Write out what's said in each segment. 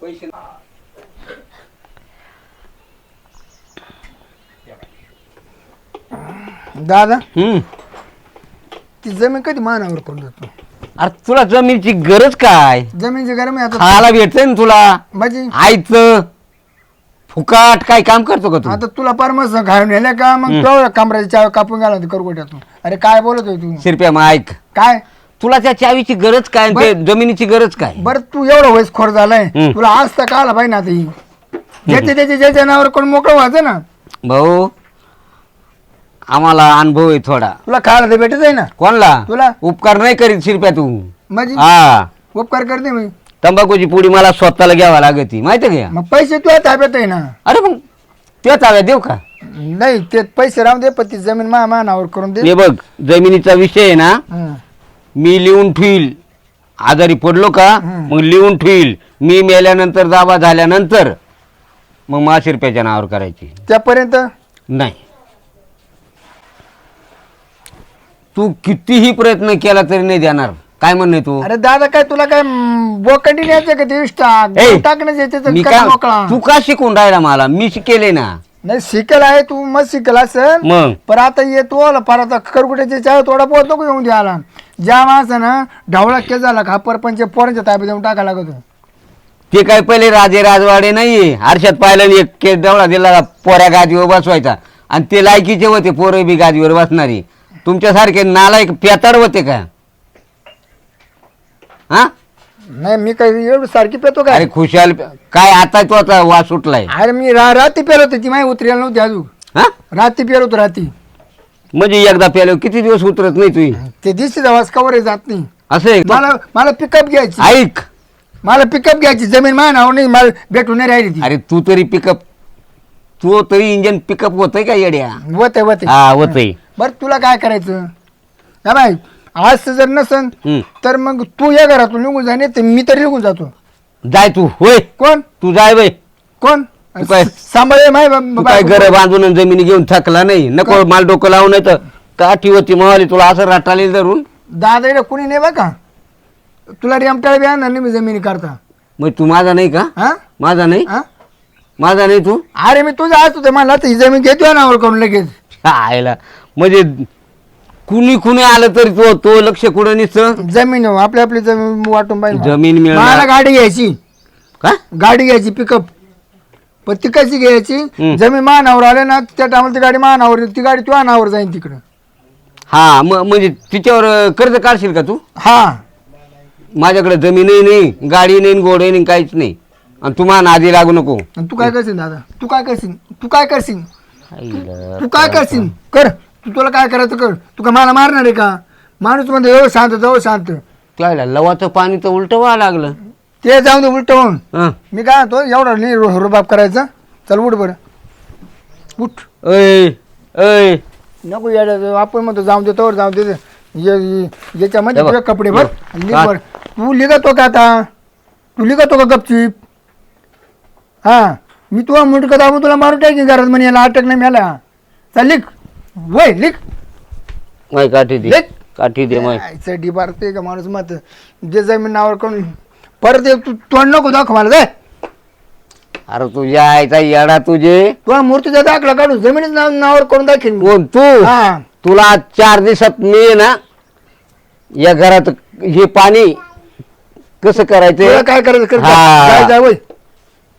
पैसे दादा हम्म. ती जमीन कधी मानावर करून देतो अरे तुला जमीनची गरज काय? जमीनची गरमी आता. खायला भेटतंय ना तुला. म्हणजे? आईचं. फुकाट काय काम करतो का तू? आता तुला परमस घालून नेल्या का? मग तो कमराची चाव कापून गेला होती करगोट्यातून. अरे काय बोलत होय तू? शिरप्या मग ऐक. काय? तुला त्या चावीची गरज काय आणि ते जमिनीची गरज काय? बरं तू एवढं वयस खोर झालाय. हम्म. तुला आज तर काला पाहिजे ना आता ही. ज्याच्या त्याच्या ज्याच्या नावावर कोण मोकळं व्हायचं ना? भाऊ आम्हाला अनुभव आहे थोडा. तुला खायला तर भेटत आहे ना? कोणला? तुला? उपकार नाही करीत शिरप्या तू म्हणजे? हा. उपकार करते मी. तंबाखूची पुडी मला स्वतःला घ्यावा लागती माहिती का मग पैसे तुझ्या ताब्यात आहे ना? अरे मग त्या चाव्या देऊ का? नाही ते पैसे राहून दे पण ती जमीन मा मा नावावर करून दे. हे बघ जमिनीचा विषय आहे ना? हं. मी लिहून ठेवील. आजारी पडलो का. मग लिहून ठेवील. मी मेल्यानंतर दावा झाल्यानंतर मग माशी रुपयाच्या नावावर करायची. त्यापर्यंत? नाही. तू कितीही प्रयत्न केला तरी नाही देणार. काय म्हणणे तू? अरे दादा काय तुला काय बोकंडी न्यायचं का ते टाक ए, टाकण्याचं याच्यात मी करा मोकळा काय तू का शिकून राहिला मला? मी शिकेले ना. नाही शिकेल आहे तू मग शिकेल असेल. मग? पण आता येतो आला पर आता खरकुट्याचे चाय थोडा पोहोच नको येऊन द्यायला ज्या माणसानं ढवळा के झाला का परपंच पोरांच्या ताब्यात देऊन टाकायला लागतो. ते काय पहिले राजे राजवाडे नाहीये आरशात पाहिलं एक केस दवडा दिला पोऱ्या गादीवर बसवायचा. आणि ते लायकीचे होते पोरं बी गादीवर बसणारी. तुमच्यासारखे नालायक पेताड होते का? हा? नाही मी काही एवढं सारखी पेतो काय? अरे खुशाल काय आता तो आता वास सुटलाय. अरे मी रा राती पेलो होती ती माही उतरायला नव्हती अजून. हा? राती पेलो होतो राती. म्हणजे एकदा प्यालो किती दिवस उतरत नाही तुझी ते दिसते आवाज कवर जात नाही. असं आहे का? मला मला पिकअप घ्यायची. ऐक. मला पिकअप घ्यायची. जमीन मा नाव नाही मला भेटून नाही राहिली ती. अरे तू तरी पिकअप तू तरी इंजन पिकअप होतय का येड्या? होते होते हा होतय. बरं तुला काय करायचं? हा बाई आज जर नसन हम्म. तर मग तू या घरातून निघून जा नाही तर मी तरी निघून जातो. जाय तू होय. कोण? तू जाय बाई. कोण? काय- सांभाळे माय बा- तू काय बायको. घर बांधून आणि जमिनी घेऊन थकला नाही? नको माल डोकं लावून तर. काठी होती मावाली तुला असं राटाली धरून? दादा इकडे कुणी नाही बघा तुला रेमटाळ बी आणणार नाही मी जमिनी करता मग तू माझा नाही का? हा? माझा नाही? हा? माझा नाही तू? अरे मी तुझं आज होतं मला तर ही जमीन घेतो नावर करून लगेच. आयला. म्हणजे कुणी कुणी आलं तरी तो तो लक्ष कुठं निसतं? जमीन हो, आपली आपली जमीन वाटून पाहिजे. जमीन मला मिळणार गाडी घ्यायची. का? गाडी घ्यायची पिकअप पण ती कशी घ्यायची. जमीन मानावर आले ना त्या टायमाला ती गाडी मानावर ती गाडी तुझ्या नावावर जाईन तिकडं. हा मग म्हणजे तिच्यावर अं, कर्ज काढशील का तू? हा. माझ्याकडे जमीनही नाही गाडी नाही घोडे नाही काहीच नाही. आणि तू माझ्या नादी लागू नको. आणि तू काय करशील दादा? तू काय करशील? तू काय करशील. तू काय करशील? कर. तू तुला काय करायचं कर? तू का मला मारणार आहे का? माणूस म्हणतो एवढं शांत जवळ शांत. त्याला लवाचं पाणी तर उलट व्हावं लागलं. ते जाऊन दे उलट होऊन. हं. मी काय म्हणतो एवढा नाही रो- रुबाब करायचा. चल उठ बरं. उठ. ऐ ऐ. नको येड्या आपण म्हणतो जाऊन दे तोवर जाऊन दे. ये- ये- याच्यामध्ये हे बघ. तुझे कपडे भर. हे बघ. लिह वर. तू लिगतो का आता? तू लिगतो का गपचीप? हा. मी तुला मुंडकं दाबून तुला मारून टाकीन घरात म्हणे याला अटक नाही मिळाला चल लिख. वय लिख. माय काठी दे. लेक. काठी दे माय. चड्डी मारते का माणूस मत? जे जमीन नावावर करून परत एक तू तोंड नको दाखव मला जाय. अरे तुझ्या आईचा येडा तुझे. तुला मूर्तीचा दाखला काढून जमिनीच नाव नावावर करून दाखीन. कोण तू? हा. तुला आज चार दिवसात मी ना या घरात हे पाणी कसं तुला करायचं काय करायचं? कर जा. हा. वय.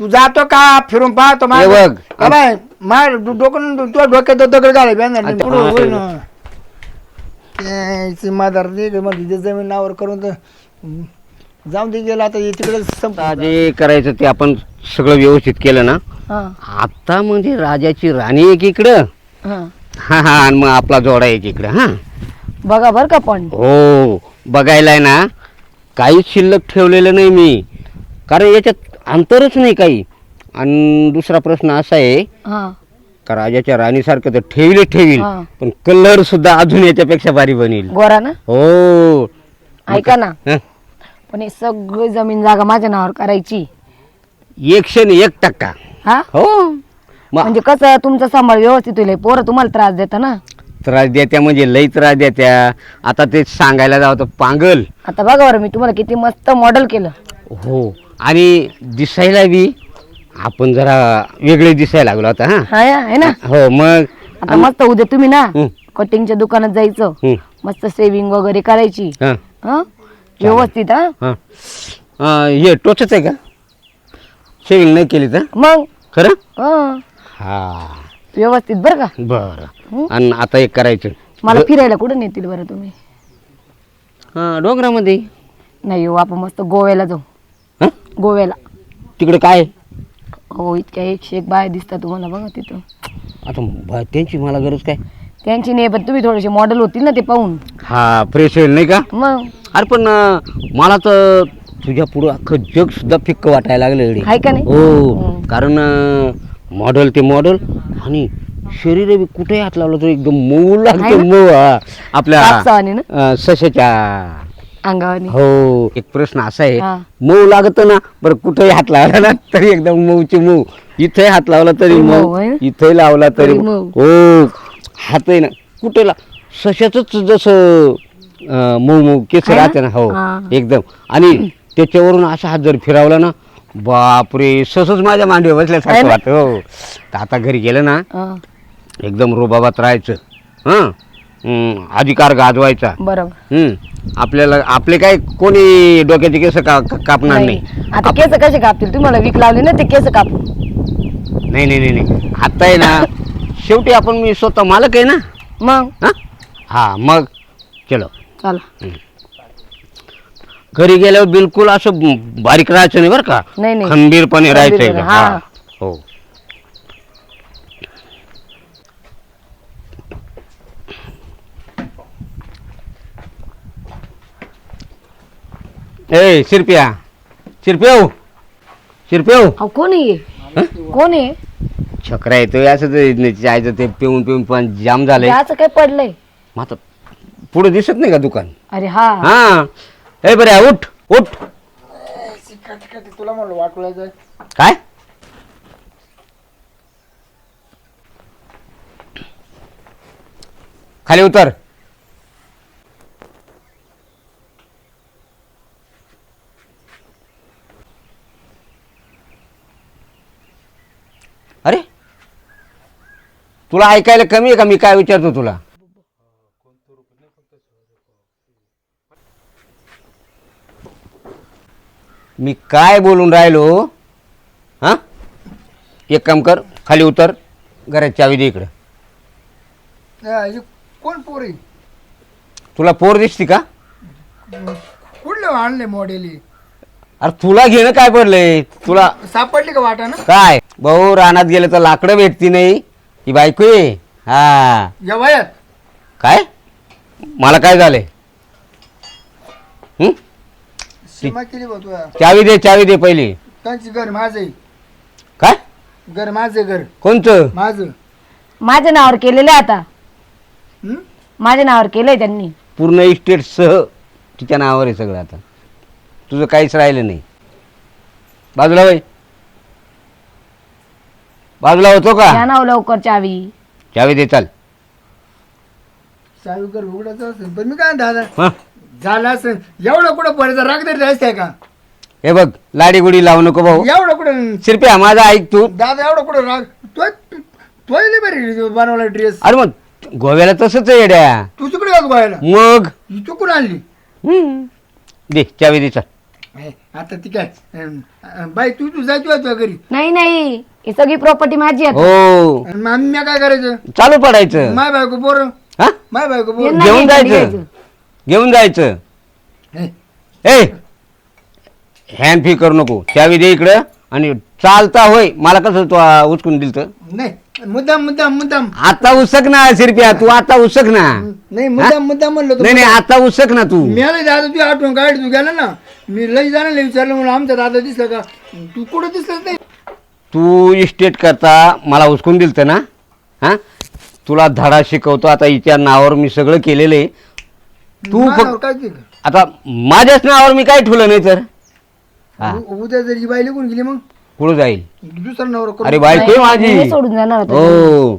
तू जातो का? फिरून पाहतो हे बघ. का मार डोकं तुझ्या डोक्यात दगड घालाय बॅनर अच्छा. पुढं होय ना. त्याची मादार दे ग, मग तिथे जमीन नावावर करून तर जाऊन दे गेला आता हे तिकडे जे करायचं ते आपण सगळं व्यवस्थित केलं ना. हा, आता म्हणजे राजाची राणी एक इकडं. हा. हा हा आणि मग आपला जोडा एक इकडं हा. बघा बर का पण. हो बघायला आहे ना. काहीच शिल्लक ठेवलेलं नाही मी. कारण याच्यात अंतरच नाही काही. आणि दुसरा प्रश्न असा आहे हा. का राजाच्या राणीसारखं तर ठेवील ठेवील हा. पण कलर सुद्धा अजून याच्यापेक्षा भारी बनेल. गोरा ना? हो. ऐका ना. हं? पण हे सगळी जमीन जागा माझ्या नावावर करायची. एकशे न एक टक्का. हा? हो. मग म्हणजे कसं तुमचा सांभाळ व्यवस्थित होईल पोरं तुम्हाला त्रास देता ना? त्रास देत्या म्हणजे लई त्रास देत्या. आता ते सांगायला जावं तर पांगल. आता बघा बरं मी तुम्हाला किती मस्त मॉडेल केलं. हो. आणि दिसायला बी आपण जरा वेगळे दिसायला लागलो आता हा? हा या, आहे ना? हो मग आता मस्त उद्या तुम्ही ना हं. कटिंगच्या दुकानात जायचं. हं, मस्त सेविंग वगैरे करायची. हा, हं? व्यवस्थित हा? हा. अं, हे टोचच आहे का? शेविंग नाही केली तर? मग? खरं? हं. हा. व्यवस्थित बरं का? बरं. आणि आता एक करायचं. मला फिरायला कुठे नेतील बरं तुम्ही? हा डोंगरामध्ये. नाही हो आपण मस्त गोव्याला जाऊ. हा? गोव्याला. तिकडे काय आहे? हो इतक्या एकशे एक बाय दिसतात तुम्हाला बघा तिथं. आता ब- त्यांची मला गरज काय? त्यांची नाही पण तुम्ही थोडेसे मॉडेल होतील ना ते पाहून. हा फ्रेश होईल नाही का? मग? अरे पण अं, मला तर तुझ्या पुढं अख्खं जग सुद्धा फिक्क वाटायला लागलं एवढे आहे का नाही? हो हं. कारण मॉडेल ते मॉडेल आणि शरीर बी कुठे हात लावलं तर एकदम मऊ आहे लागतं ना? मऊ हा. आपल्या कापसावानी ना? अं, सशाच्या अंगावानी हो एक प्रश्न असा आहे हा. मऊ लागत ना बरं कुठेही हात लावला ना तरी एकदम मऊची मऊ इथे हात लावला तरी मऊ मऊ आहे ना? इथे लावला तरी तरी मऊ. हो हात आहे ना कुठे ला सशाच जसं अं, मऊ मऊ केस आहे ना? राहते ना हो हा. एकदम आणि त्याच्यावरून असा हात जर फिरवला ना बापरे ससच माझ्या मांडीवर आहे बसल्यासारखं ना? वाटत हो तर आता घरी गेलं ना हं, एकदम रोबाबात राहायचं हं अधिकार गाजवायचा. बरोबर. हम्म आपल्याला आपले काय कोणी डोक्याचे केस का का- कापणार नाही. नाही. आता केस कसे कापतील? तुम्हाला वीक लावले ना ते केस कापू. नाही नाही नाही नाही. आता आहे ना शेवटी आपण मी स्वतः मालक आहे ना? मग? हा? हा मग चलो. चला. घरी गेल्यावर बिलकुल असं बारीक राहायचं नाही बरं का? नाही नाही. खंबीरपणे राहायचं खंबीरपणे. हा. हा हो. ए शिरप्या. शिरप्याऊ शिरप्याऊ अहो कोण आहे कोण आहे छकरा येतोय असं ते जायचं ते पिऊन पिऊन पण जाम झालंय. याचं काय पडलंय? मग आता पुढे दिसत नाही का दुकान? अरे हा. हा. ए बऱ्या उठ उठ. तुला म्हणलं काय? खाली उतर अरे तुला ऐकायला कमी आहे का? मी काय विचारतो तुला? मी काय बोलून राहिलो? हा? एक काम कर खाली उतर घरात चावी दे इकडं. हे कोण पोरी तुला पोर दिसती का? कुठलं आणले मॉडेल अरे तुला घेणं काय पडलंय? तुला सापडली का वाटा ना काय? भाऊ रानात गेलं तर लाकडं भेटती नाही. ही बायको आहे. हा. या वयात? काय? मला काय झालंय? हं? सीमा केली बा तुला. चावी दे चावी दे पहिली. त्यांची घर माझं आहे. काय? घर माझं घर. कोणतं माझं. माझ्या नावावर केलेलं आहे आता. हं? माझ्या नावावर केलंय त्यांनी. पूर्ण इस्टेट सह तिच्या नावावर आहे सगळं आता. तुझं काहीच राहिलं नाही. बाजूला बाई बाजूला होतो का? नाव लवकर चावी. चावी दे चाल. चालू कर उघडायचं असेल पण मी काय दादा हा. झालं असेल एवढं कुठं राग आहे का? हे बघ लाडी गुडी लावू नको भाऊ. एवढं कुठं? शिरप्या माझा ऐक तू. दादा एवढं कुठं राग? तो बरी बनवला ड्रेस अरे मग गोव्याला तसंच आहे येड्या. तू तिकडे जातो मग? चुकून आणली. हम्म. दे चावी दे चाल. हे, आता ती काय अं, अं, बाई तू तू जायची तुझ्या घरी? नाही नाही. ही सगळी प्रॉपर्टी माझी आहे हो. आणि मग आम्ही काय करायचं? चालू पडायचं. माय बायको पोर? हा? माय बायको पोर. यांना घेऊन जायचं. घ्यायचं. घेऊन जायचं. हे, ए हॅन फी करू नको. चावी दे इकडं आणि चालता होय. मला कसं तू आ, उचकून दिल तर नाही मुद्दाम मुद्दाम मुद्दाम. आता उसक ना शिरप्या तू आता उसक ना. नाही मुद्दाम मुद्दाम म्हणलं नाही नाही आता उसक ना तू. मी आले दादा तू आठवण काढ तू गेला ना. मी लई जाणार विचारलं म्हणून आमचा दादा दिसला का? तू कुठं दिसलंच नाही तू इस्टेट करता मला उचकून दिलत ना? हा? तुला धडा शिकवतो आता हिच्या नावावर मी सगळं केलेलं आहे. तू माझ्यावर फक्त काय केलं? आता माझ्याच नावावर मी काय ठेवलं नाही तर? हा. उ- उद्या जर ही बाई लिहून गेली मग? पुढं जाईल? दुसरा नवरा करू. अरे बायको आहे मी माझी. सोडून जाणार होतो हो.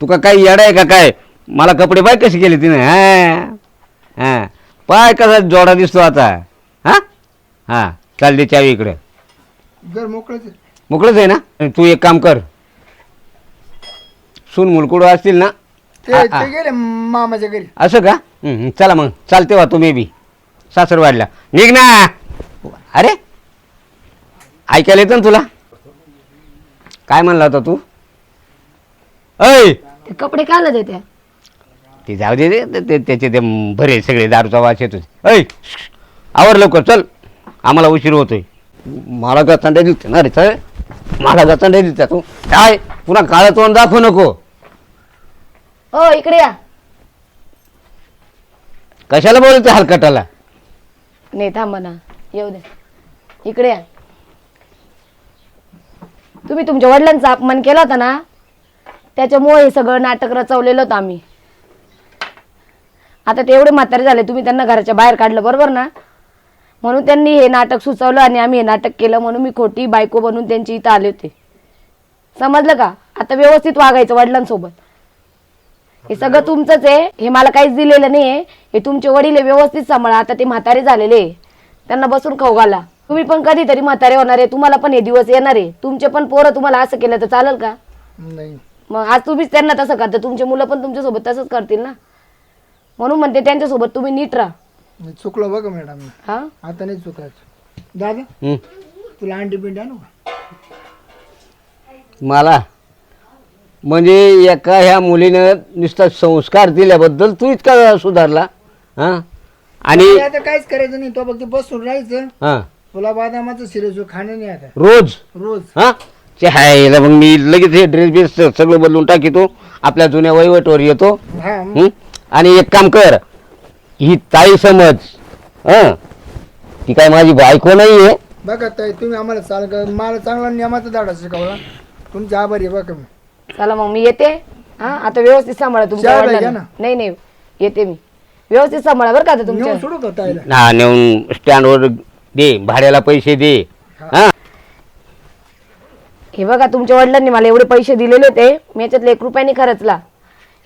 तू का काही येडा आहे का काय? मला कपडे पाय कसे केले तिने? हा. हा. पाय कसा जोडा दिसतो आता? हा? हा चाल दे चावी इकडे. घर मोकळच आहे. मोकळंच आहे ना? तू एक काम कर. सून मुलकुड असतील ना? ते. ते गेले मामाच्या घरी. असं का? हं, हं, चला मग. चालते वा तुम्ही बी. सासरवाडला. निघ ना! अरे! ऐकायला येतं ना तुला? काय म्हणला होता तू? ऐ! ते कपडे कायला देत्या? ते जाऊ दे रे, ते- ते- त्याचे ते भरे सगळे दारूचा वास येतो ऐ! आवर लवकर चल. आम्हाला उशीर होतोय. मला गचांड्या दिलते ना रे चल. मला गचांड्या दिलत्या तू. काय? पुन्हा काळं तोंड दाखवू नको. हो इकडे या. कशाला बोलते हलकटाला? नाही थांबा ना येऊ दे. इकडे या. तुम्ही तुमच्या वडिलांचा अपमान केला होता ना? त्याच्यामुळे हे सगळं नाटक रचवलेलं होतं आम्ही. आता ते एवढे म्हातारे झाले तुम्ही त्यांना घराच्या बाहेर काढलं बरोबर ना? म्हणून त्यांनी हे नाटक सुचवलं आणि आम्ही हे नाटक केलं म्हणून मी खोटी बायको बनून त्यांची इथं आले होते. समजलं का? आता व्यवस्थित वागायचं वडिलांसोबत. हे सगळं तुमचंच आहे. हे मला काहीच दिलेलं नाही आहे हे तुमचे वडील आहे व्यवस्थित सांभाळा. आता ते म्हातारे झालेले आहे. त्यांना बसून खाऊ घाला. तुम्ही पण कधीतरी म्हातारे होणार आहे. तुम्हाला पण हे दिवस येणार आहे. तुमचे पण पोरं तुम्हाला असं केलं तर चालेल का? नाही. मग आज तुम्हीच त्यांना तसं करता. तुमचे मुलं पण तुमच्यासोबत तसंच करतील ना? म्हणून म्हणते त्यांच्यासोबत तुम्ही नीट राहा. मी चुकलो बघा मॅडम हा? आता नाही चुकायचं. दादा हं. तुला अंडी पिंडी आणू का? मला? म्हणजे एका ह्या मुलीनं नुसता संस्कार दिल्याबद्दल तू इतका सुधारला हा? आणि ते आता काहीच करायचं नाही. तो फक्त बसून राहायचं. हा. तुला बादामाचं शिरेसू खाणं नाही आता. रोज? रोज. हा? ते हाय मग मी लगेच हे ड्रेस बिस सगळं बदलून टाकीतो. आपल्या जुन्या वहिवटवर येतो. हा. हं? आणि एक काम कर ही ताई समज हं? ती काय माझी बायको नाही आहे बघा ताई तुम्ही आम्हाला चाल मला चांगला नियमाचा धाडा शिकवला. तुमचे आभारी आहे बघा मी. चला मग मी येते. हा? आता व्यवस्थित सांभाळा तुमच्या चहा वडिलांना. नाही नाही येते मी. व्यवस्थित सांभाळा बरं का आता तुमच्या. नेऊन सोडू का ताईला? ना नेऊन स्टँडवर दे भाड्याला पैसे दे. हा? हे बघा तुमच्या वडिलांनी मला एवढे पैसे दिलेले होते. मी याच्यातले एक रुपयाने खर्चला.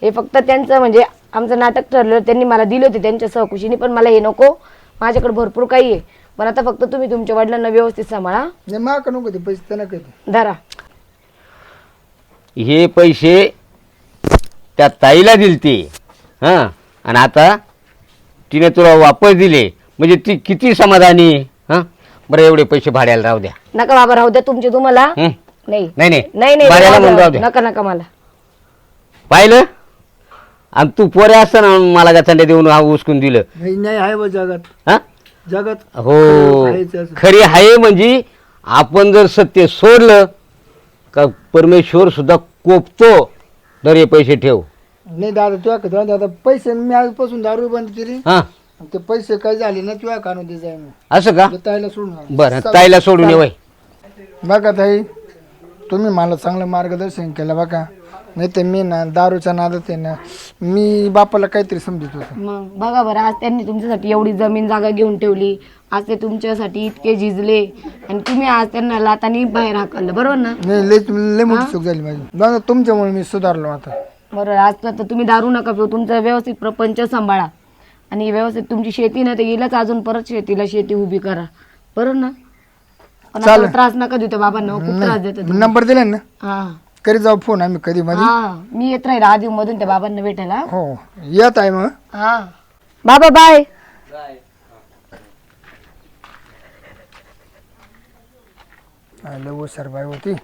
हे फक्त त्यांचं म्हणजे आमचं नाटक ठरलं त्यांनी मला दिले होते त्यांच्या सहकुशीने पण मला हे नको. माझ्याकडे भरपूर काही आहे. पण आता फक्त तुम्ही तुमच्या वडिलांना व्यवस्थित सांभाळा. नाही नको ते पैसे त्यांना धरा. हे पैसे त्या ताईला दिलते. हा आणि आता तिने तुला वापस दिले. म्हणजे ती किती समाधानी आहे, हा? बरं एवढे पैसे भाड्याला राहू द्या. नका बाबा राहू द्या तुमचे तुम्हाला. हं? नाही. नाही नाही. नाही नाही भाड्याला राहू म्हणून द्या. राहू द्या. नका नका मला. पाहिलं? आणि तू पोरे असताना मला गचांड्या देऊन हा उचकून दिलं? नाही नाही आहे बा जगात. हा? जगात हो. आहेच असं. खरी आहे म्हणजे आपण जर सत्य सोडलं का परमेश्वर सुद्धा कोपतो तर हे पैसे ठेव. नाही दादा तुझ्या का दादा पैसे मी आजपासून दारू बंद केली. हा. आणि ते पैसे काय झाले ना तुझ्या काढून दे जाय मी असं का? ताईला सोडून आलो. बरं. ताईला सोडून ये वय. बघा ताई तुम्ही मला चांगलं मार्गदर्शन केलं बघा. नाही तर मी ना दारूच्या नादात आहे ना मी बापाला काहीतरी समजत होतो. मग बघा बरं आज त्यांनी तुमच्यासाठी एवढी जमीन जागा घेऊन ठेवली आज ते तुमच्यासाठी इतके झिजले आणि तुम्ही आज त्यांना लातानी बाहेर हाकललं बरोबर ना? नाही लय लय मोठी चूक झाली माझी. दादा तुमच्यामुळे मी सुधारलो आता. बरोबर आज तर आता तुम्ही दारू नका पिऊ तुमचा व्यवस्थित प्रपंच सांभाळा. आणि व्यवस्थित तुमची शेती ना ते गेलंच अजून परत शेतीला शेती उभी करा. बरोबर ना? पण आता त्रास नका देऊ त्या बाबांना खूप त्रास देतात नंबर दिला ना? हा. करी जाऊ फोन आम्ही कधी मध्ये हा मी येत राहील आधी मधून त्या बाबांना भेटायला. हो येत आहे मग. हा. बाबा बाय. लय हुशार बाई होती.